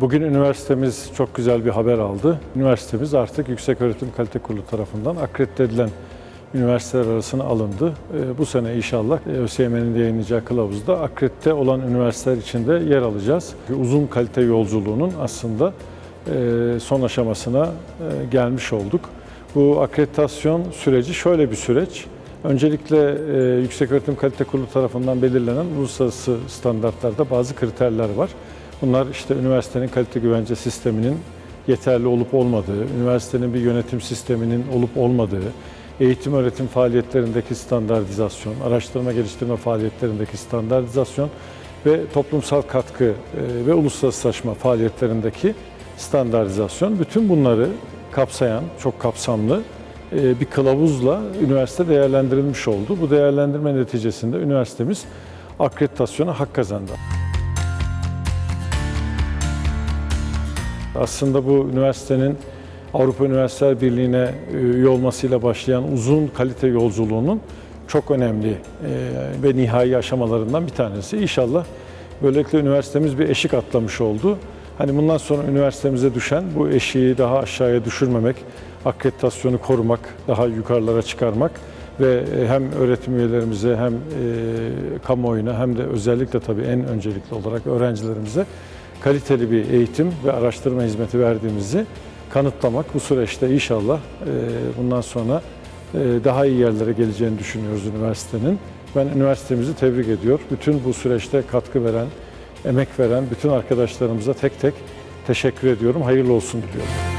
Bugün üniversitemiz çok güzel bir haber aldı. Üniversitemiz artık Yükseköğretim Kalite Kurulu tarafından akredite edilen üniversiteler arasına alındı. Ee, Bu sene inşallah e, ÖSYM'nin yayınlayacağı kılavuzda akredite olan üniversiteler içinde yer alacağız. Uzun kalite yolculuğunun aslında e, son aşamasına e, gelmiş olduk. Bu akreditasyon süreci şöyle bir süreç. Öncelikle e, Yükseköğretim Kalite Kurulu tarafından belirlenen uluslararası standartlarda bazı kriterler var. Bunlar işte üniversitenin kalite güvence sisteminin yeterli olup olmadığı, üniversitenin bir yönetim sisteminin olup olmadığı, eğitim öğretim faaliyetlerindeki standartizasyon, araştırma geliştirme faaliyetlerindeki standartizasyon ve toplumsal katkı e, ve uluslararasılaşma faaliyetlerindeki standartizasyon. Bütün bunları kapsayan, çok kapsamlı e, bir kılavuzla üniversite değerlendirilmiş oldu. Bu değerlendirme neticesinde üniversitemiz akreditasyona hak kazandı. Aslında bu üniversitenin Avrupa Üniversiteler Birliği'ne e, üye olmasıyla başlayan uzun kalite yolculuğunun çok önemli e, ve nihai aşamalarından bir tanesi. İnşallah böylelikle üniversitemiz bir eşik atlamış oldu. Hani bundan sonra üniversitemize düşen bu eşiği daha aşağıya düşürmemek, akreditasyonu korumak, daha yukarılara çıkarmak ve e, hem öğretim üyelerimize hem kamuoyuna hem de özellikle tabii en öncelikli olarak öğrencilerimize kaliteli bir eğitim ve araştırma hizmeti verdiğimizi kanıtlamak. Bu süreçte inşallah e, bundan sonra e, daha iyi yerlere geleceğini düşünüyoruz üniversitenin. Ben üniversitemizi tebrik ediyor. Bütün bu süreçte katkı veren, emek veren bütün arkadaşlarımıza tek tek teşekkür ediyorum. Hayırlı olsun diliyorum.